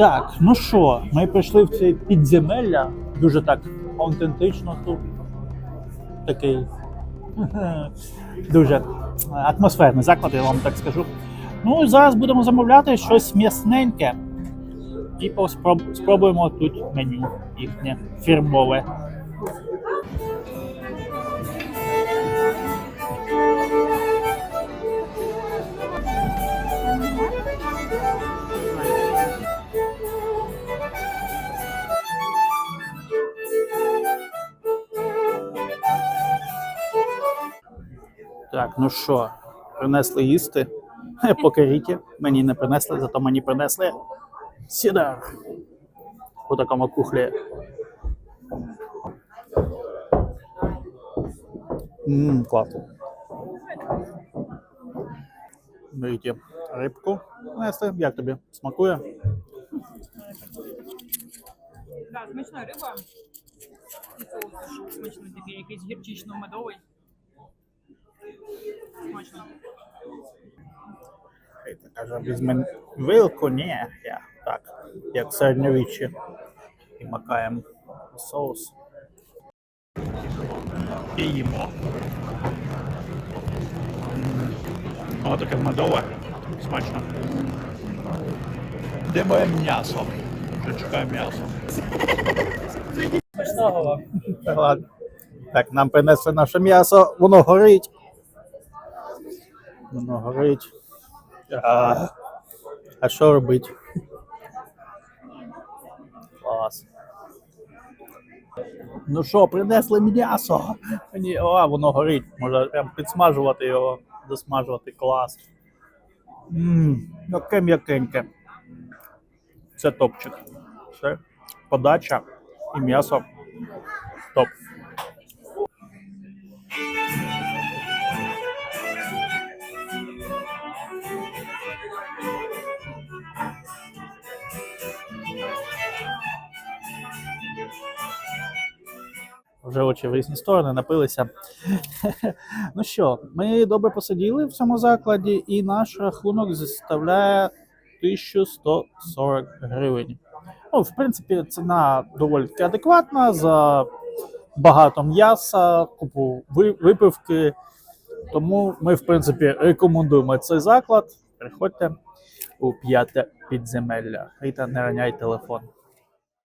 Так, ну що, ми прийшли в це підземелля, дуже так аутентично тут. Такий дуже атмосферний заклад, я вам так скажу. Ну і зараз будемо замовляти щось м'ясненьке. І спробуємо тут меню їхнє фірмове. Так, ну що, принесли їсти. Ріки мені не принесли, зато мені принесли сідар. У такому кухлі. Ммм, класно. Беріть рибку. Принесли. Як тобі? Смакує? Да, смачна риба. Смачний такий, якийсь гірчично-медовий. Смачно. Каже, візьме вилку, ні, я так, як середньовіччя. І макаємо соус. І їмо. М. О, таке медове. Смачно. Де моє м'ясо? Вже чекаю м'ясо. Смачного вам. Ладно. Так, нам принесли наше м'ясо, воно горить. Воно горить. А, а що робить? Клас. Ну що, принесли м'ясо. Мені, а, воно горить. Може прям підсмажувати його, досмажувати клас. Ммм, яке м'якеньке. Це топчик. Все. Подача і м'ясо. Топ. Вже очі в різні сторони напилися. ну що, ми добре посиділи в цьому закладі, і наш рахунок заставляє 1140 гривень. Ну, в принципі, ціна доволі таки адекватна за багато м'яса, купу випивки. Тому ми, в принципі, рекомендуємо цей заклад. Приходьте у п'яте підземелля. Рита, не раняй телефон.